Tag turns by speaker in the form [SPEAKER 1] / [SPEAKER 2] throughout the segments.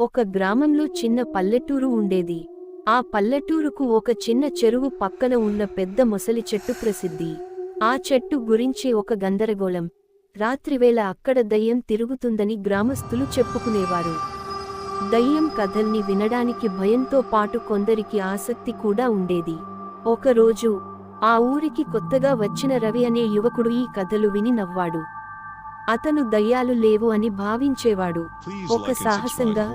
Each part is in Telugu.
[SPEAKER 1] ఒక గ్రామంలో చిన్న పల్లెటూరు ఉండేది. ఆ పల్లెటూరుకు ఒక చిన్న చెరువు పక్కన ఉన్న పెద్ద మొసలి చెట్టు ప్రసిద్ధి. ఆ చెట్టు గురించి ఒక గందరగోళం. రాత్రివేళ అక్కడ దయ్యం తిరుగుతుందని గ్రామస్తులు చెప్పుకునేవారు. దయ్యం కథల్ని వినడానికి భయంతో పాటు కొందరికి ఆసక్తి కూడా ఉండేది. ఒకరోజు ఆ ఊరికి కొత్తగా వచ్చిన రవి అనే యువకుడు ఈ కథలు విని నవ్వాడు. అతను దయ్యాలు లేవు అని భావించేవాడు. ఒక సాహసంగా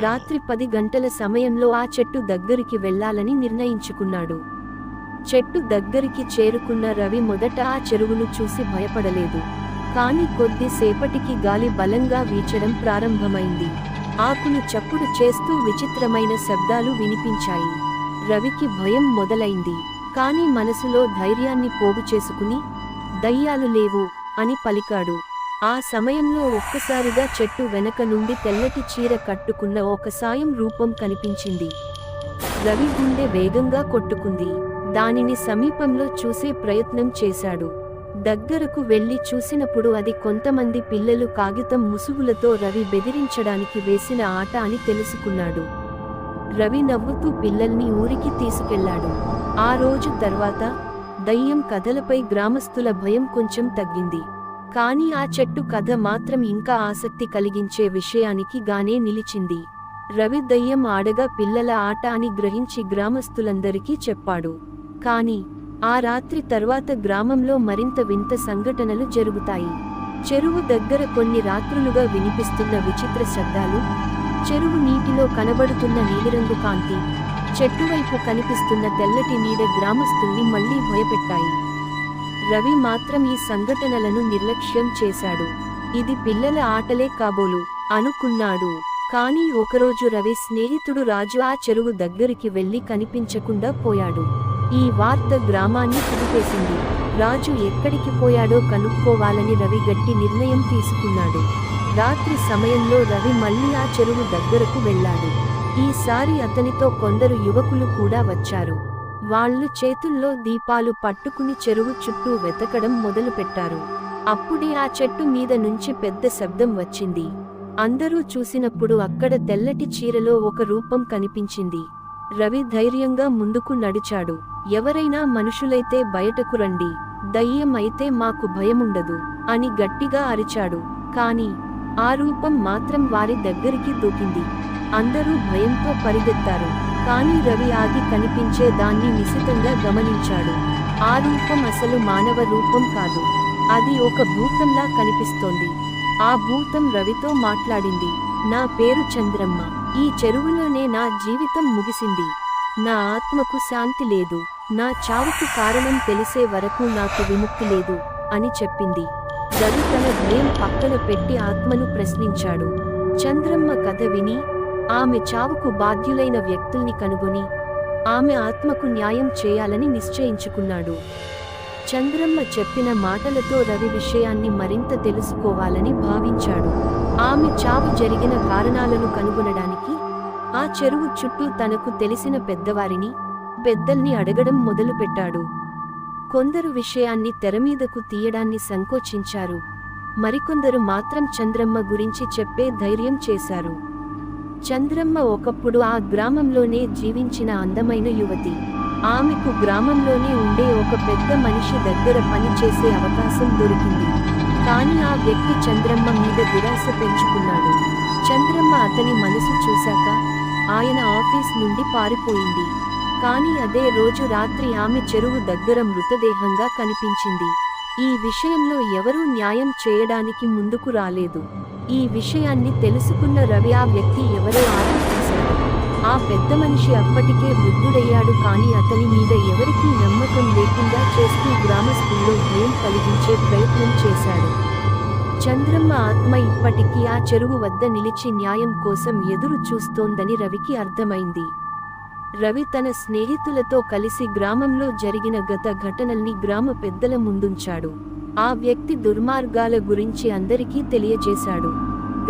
[SPEAKER 1] రాత్రి పది గంటల సమయంలో ఆ చెట్టు దగ్గరికి వెళ్ళాలని నిర్ణయించుకున్నాడు. చెట్టు దగ్గరికి చేరుకున్న రవి మొదట ఆ చెరువును చూసి భయపడలేదు. కాని కొద్దిసేపటికి గాలి బలంగా వీచడం ప్రారంభమైంది. ఆకులు చప్పుడు చేస్తూ విచిత్రమైన శబ్దాలు వినిపించాయి. రవికి భయం మొదలైంది. కాని మనసులో ధైర్యాన్ని పోగు చేసుకుని దయ్యాలు లేవు అని పలికాడు. ఆ సమయంలో ఒక్కసారిగా చెట్టు వెనక నుండి తెల్లటి చీర కట్టుకున్న ఒక సాయం రూపం కనిపించింది. రవి గుండె వేగంగా కొట్టుకుంది. దానిని సమీపంలో చూసే ప్రయత్నం చేశాడు. దగ్గరకు వెళ్ళి చూసినప్పుడు అది కొంతమంది పిల్లలు కాగితం ముసుగులతో రవి బెదిరించడానికి వేసిన ఆట అని తెలుసుకున్నాడు. రవి నవ్వుతూ పిల్లల్ని ఊరికి తీసుకెళ్ళాడు ఆ రోజు తర్వాత దయ్యం కథలపై గ్రామస్తుల భయం కొంచెం తగ్గింది. కానీ ఆ చెట్టు కథ మాత్రం ఇంకా ఆసక్తి కలిగించే విషయానికి గానే నిలిచింది. రవి దయ్యం ఆడగా పిల్లల ఆట అని గ్రహించి గ్రామస్తులందరికీ చెప్పాడు. కాని ఆ రాత్రి తర్వాత గ్రామంలో మరింత వింత సంఘటనలు జరుగుతాయి. చెరువు దగ్గర కొన్ని రాత్రులుగా వినిపిస్తున్న విచిత్ర శబ్దాలు చెరువు నీటిలో కనబడుతున్న నీలిరంగు కాంతి చెట్టువైపు కనిపిస్తున్న తెల్లటి నీడ గ్రామస్తుల్ని మళ్ళీ భయపెట్టాయి. రవి మాత్రం ఈ సంఘటనలను నిర్లక్ష్యం చేశాడు. ఇది పిల్లల ఆటలే కాబోలు అనుకున్నాడు. కానీ ఒకరోజు రవి స్నేహితుడు రాజు ఆ చెరువు దగ్గరికి వెళ్ళి కనిపించకుండా పోయాడు. ఈ వార్త గ్రామాన్ని కుదిపేసింది. రాజు ఎక్కడికి పోయాడో కనుక్కోవాలని రవి గట్టి నిర్ణయం తీసుకున్నాడు. రాత్రి సమయంలో రవి మళ్ళీ ఆ చెరువు దగ్గరకు వెళ్ళాడు. ఈసారి అతనితో కొందరు యువకులు కూడా వచ్చారు. వాళ్ళు చేతుల్లో దీపాలు పట్టుకుని చెరువు చుట్టూ వెతకడం మొదలుపెట్టారు. అప్పుడే ఆ చెట్టు మీద నుంచి పెద్ద శబ్దం వచ్చింది. అందరూ చూసినప్పుడు అక్కడ తెల్లటి చీరలో ఒక రూపం కనిపించింది. రవి ధైర్యంగా ముందుకు నడిచాడు. ఎవరైనా మనుషులైతే బయటకు రండి. దయ్యం అయితే మాకు భయముండదు అని గట్టిగా అరిచాడు. కాని ఆ రూపం మాత్రం వారి దగ్గరికి దూకింది. అందరూ భయంతో పరిగెత్తారు. కానీ రవి ఆగి కనిపించే దాన్ని నిశితంగా గమనించాడు. ఆ రూపం అసలు మానవ రూపం కాదు. అది ఒక భూతంలా కనిపిస్తోంది. ఆ భూతం రవితో మాట్లాడింది. నా పేరు చంద్రమ్మ. ఈ చెరువులోనే నా జీవితం ముగిసింది. నా ఆత్మకు శాంతి లేదు. నా చావుకు కారణం తెలిసే వరకు నాకు విముక్తి లేదు అని చెప్పింది. రవి తన భయం పక్కన పెట్టి ఆత్మను ప్రశ్నించాడు. చంద్రమ్మ కథ విని ఆమె చావుకు బాధ్యులైన వ్యక్తుల్ని కనుగొని ఆమె ఆత్మకు న్యాయం చేయాలని నిశ్చయించుకున్నాడు. చంద్రమ్మ చెప్పిన మాటలతో రవి విషయాన్ని మరింత తెలుసుకోవాలని భావించాడు. ఆమె చావు జరిగిన కారణాలను కనుగొనడానికి ఆ చెరువు చుట్టూ తనకు తెలిసిన పెద్దవారిని పెద్దల్ని అడగడం మొదలుపెట్టాడు. కొందరు విషయాన్ని తెరమీదకు తీయడాన్ని సంకోచించారు. మరికొందరు మాత్రం చంద్రమ్మ గురించి చెప్పే ధైర్యం చేశారు. చంద్రమ్మ ఒకప్పుడు ఆ గ్రామంలోనే జీవించిన అందమైన యువతి. ఆమెకు గ్రామంలోనే ఉండే ఒక పెద్ద మనిషి దగ్గర పనిచేసే అవకాశం దొరికింది. కానీ ఆ వ్యక్తి చంద్రమ్మ మీద దురాశ పెంచుకున్నాడు. చంద్రమ్మ అతని మనసు చూశాక ఆయన ఆఫీస్ నుండి పారిపోయింది. కానీ అదే రోజు రాత్రి ఆమె చెరువు దగ్గర మృతదేహంగా కనిపించింది. ఈ విషయంలో ఎవరూ న్యాయం చేయడానికి ముందుకు రాలేదు. ఈ విషయాన్ని తెలుసుకున్న రవి ఆ వ్యక్తి ఎవరో ఆలోచించాడు ఆ పెద్ద మనిషి అప్పటికే వృద్ధుడయ్యాడు కానీ అతని మీద ఎవరికీ నమ్మకం లేకుండా చేస్తూ గ్రామస్తుల్లో భయం కలిగించే ప్రయత్నం చేశాడు. చంద్రమ్మ ఆత్మ ఇప్పటికీ ఆ చెరువు వద్ద నిలిచి న్యాయం కోసం ఎదురు చూస్తోందని రవికి అర్థమైంది. రవి తన స్నేహితులతో కలిసి గ్రామంలో జరిగిన గత ఘటనల్ని గ్రామ పెద్దల ముందుంచాడు. ఆ వ్యక్తి దుర్మార్గాల గురించి అందరికీ తెలియజేశాడు.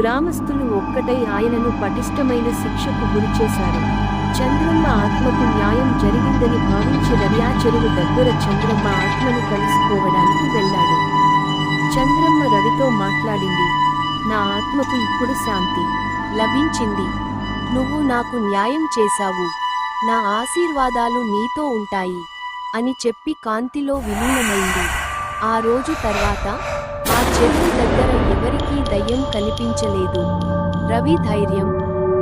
[SPEAKER 1] గ్రామస్తులు ఒక్కటై ఆయనను పటిష్టమైన శిక్షకు గురిచేశారు. చంద్రమ్మ ఆత్మకు న్యాయం జరిగిందని భావించి రవి చెరువు దగ్గర చంద్రమ్మ ఆత్మను కలుసుకోవడానికి వెళ్ళాడు. చంద్రమ్మ రవితో మాట్లాడింది నా ఆత్మకు ఇప్పుడు శాంతి లభించింది. నువ్వు నాకు న్యాయం చేశావు. నా ఆశీర్వాదాలు నీతో ఉంటాయి అని చెప్పి కాంతిలో విలీనమైంది. ఆ రోజు తర్వాత ఆ చెరువు దగ్గర ఎవరికీ దయ్యం కనిపించలేదు. రవి ధైర్యం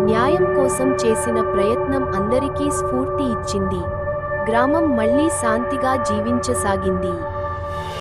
[SPEAKER 1] న్యాయం కోసం చేసిన ప్రయత్నం అందరికీ స్ఫూర్తి ఇచ్చింది. గ్రామం మళ్ళీ శాంతిగా జీవించసాగింది.